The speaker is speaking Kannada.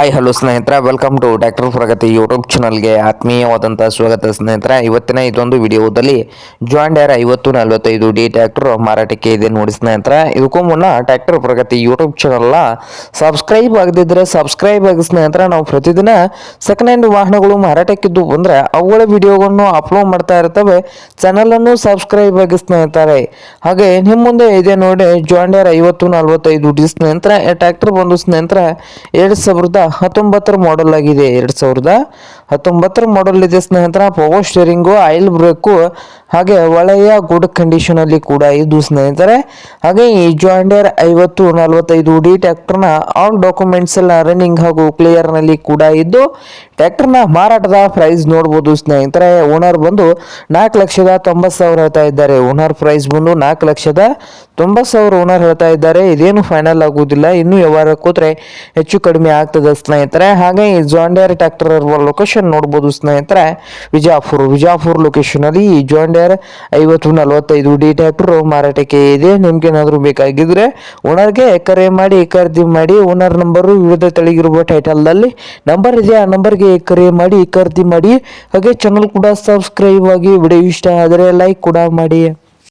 ಹಾಯ್ ಹಲೋ ಸ್ನೇಹಿತರೆ. Welcome to doctor Pragati YouTube ಚಾನಲ್ಗೆ ಆತ್ಮೀಯವಾದಂಥ ಸ್ವಾಗತ, ಸ್ನೇಹಿತರೆ. ಇವತ್ತಿನ ಇದೊಂದು ವಿಡಿಯೋದಲ್ಲಿ ಜಾಂಡ್ಯಾರ ಐವತ್ತು ನಲವತ್ತೈದು ಡಿ ಟ್ಯಾಕ್ಟರ್ ಮಾರಾಟಕ್ಕೆ ಇದೆ ನೋಡಿ, ಸ್ನೇಹಿತರೆ. ಇದಕ್ಕೂ ಮುನ್ನ ಟ್ಯಾಕ್ಟರ್ ಪ್ರಗತಿ ಯೂಟ್ಯೂಬ್ ಚಾನಲ್ನ ಸಬ್ಸ್ಕ್ರೈಬ್ ಆಗದಿದ್ದರೆ ಸಬ್ಸ್ಕ್ರೈಬ್ ಆಗಿ, ಸ್ನೇಹಿತರೆ. ನಾವು ಪ್ರತಿದಿನ ಸೆಕೆಂಡ್ ಹ್ಯಾಂಡ್ ವಾಹನಗಳು ಮಾರಾಟಕ್ಕಿದ್ದು ಬಂದರೆ ಅವುಗಳ ವಿಡಿಯೋಗಳನ್ನು ಅಪ್ಲೋಡ್ ಮಾಡ್ತಾ ಇರ್ತವೆ. ಚಾನಲನ್ನು ಸಬ್ಸ್ಕ್ರೈಬ್ ಆಗಿ, ಸ್ನೇಹಿತರೆ. ಹಾಗೆ ನಿಮ್ಮ ಮುಂದೆ ಇದೆ ನೋಡಿ ಜಾಂಡ್ಯಾರ ಐವತ್ತು ನಲವತ್ತೈದು ಡಿ ಸ್ನೇಹಿತರೆ. ಟ್ಯಾಕ್ಟರ್ ಬಂದು, ಸ್ನೇಹಿತರೆ, ಎರಡು ಸಾವಿರದ ಹತ್ತೊಂಬತ್ತರ ಮಾಡೆಲ್ ಆಗಿದೆ ಎರಡು ಸಾವಿರದ ಹತ್ತೊಂಬತ್ತರ ಮಾಡೆಲ್ ಇದೆ. ಸ್ನೇಹಿತರ ಪವರ್ ಸ್ಟೇರಿಂಗು ಆಯಿಲ್ ಬ್ರೇಕು ಹಾಗೆ ಒಳ್ಳೆಯ ಗುಡ್ ಕಂಡೀಷನಲ್ಲಿ ಕೂಡ ಇದು ಸ್ನೇಹಿತರೆ. ಹಾಗೆ ಈ ಜಾಂಡಿಯರ್ ಐವತ್ತು ನಲವತ್ತೈದು ಡಿ ನ ಆಲ್ ಡಾಕ್ಯುಮೆಂಟ್ಸ್ ಎಲ್ಲ ರನ್ನಿಂಗ್ ಹಾಗೂ ಕ್ಲಿಯರ್ನಲ್ಲಿ ಕೂಡ ಇದ್ದು ನ ಮಾರಾಟದ ಪ್ರೈಸ್ ನೋಡ್ಬೋದು ಸ್ನೇಹಿತರೆ. ಓನರ್ ಬಂದು ನಾಲ್ಕು ಲಕ್ಷದ ತೊಂಬತ್ತು ಸಾವಿರ ಹೇಳ್ತಾ ಇದ್ದಾರೆ. ಓನರ್ ಪ್ರೈಸ್ ಬಂದು ನಾಲ್ಕು ಲಕ್ಷದ ತೊಂಬತ್ತು ಸಾವಿರ ಓನರ್ ಹೇಳ್ತಾ ಇದ್ದಾರೆ. ಇದೇನು ಫೈನಲ್ ಆಗುವುದಿಲ್ಲ ಇನ್ನು ವ್ಯವಹಾರ ಕೂತ್ರೆ ಹೆಚ್ಚು ಕಡಿಮೆ ಆಗ್ತದೆ ಸ್ನೇಹಿತರೆ. ಹಾಗೆ ಈ ಜಾಂಡಿಯರ್ ಟ್ರ್ಯಾಕ್ಟರ್ ಇರುವ ಲೊಕೇಶನ್ ನೋಡ್ಬೋದು ಸ್ನೇಹಿತರೆ. ವಿಜಾಪುರ ವಿಜಾಪುರ ಲೊಕೇಶನ್ ಅಲ್ಲಿ ಈ ಜಾಂಡಿಯರ್ ಐವತ್ತು ನಲವತ್ತೈದು ಡಿ ಟ್ರ್ಯಾಕ್ಟರ್ ಮಾರಾಟಕ್ಕೆ ಇದೆ. ನಿಮ್ಗೆ ಏನಾದರೂ ಬೇಕಾಗಿದ್ರೆ ಓನರ್ಗೆ ಕರೆ ಮಾಡಿ ಖರೀದಿ ಮಾಡಿ, ಓನರ್ ನಂಬರು ವಿವಿಧ ತಳಿಗಿರುವ ಟೈಟಲ್ದಲ್ಲಿ ನಂಬರ್ ಇದೆ. ಆ ನಂಬರ್ಗೆ ಕರೆ ಮಾಡಿ ಖರೀದಿ ಮಾಡಿ. ಹಾಗೆ ಚಾನಲ್ ಕೂಡ ಸಬ್ಸ್ಕ್ರೈಬ್ ಆಗಿ ವಿಡಿಯೋ ಇಷ್ಟ ಆದರೆ ಲೈಕ್ ಕೂಡ ಮಾಡಿ.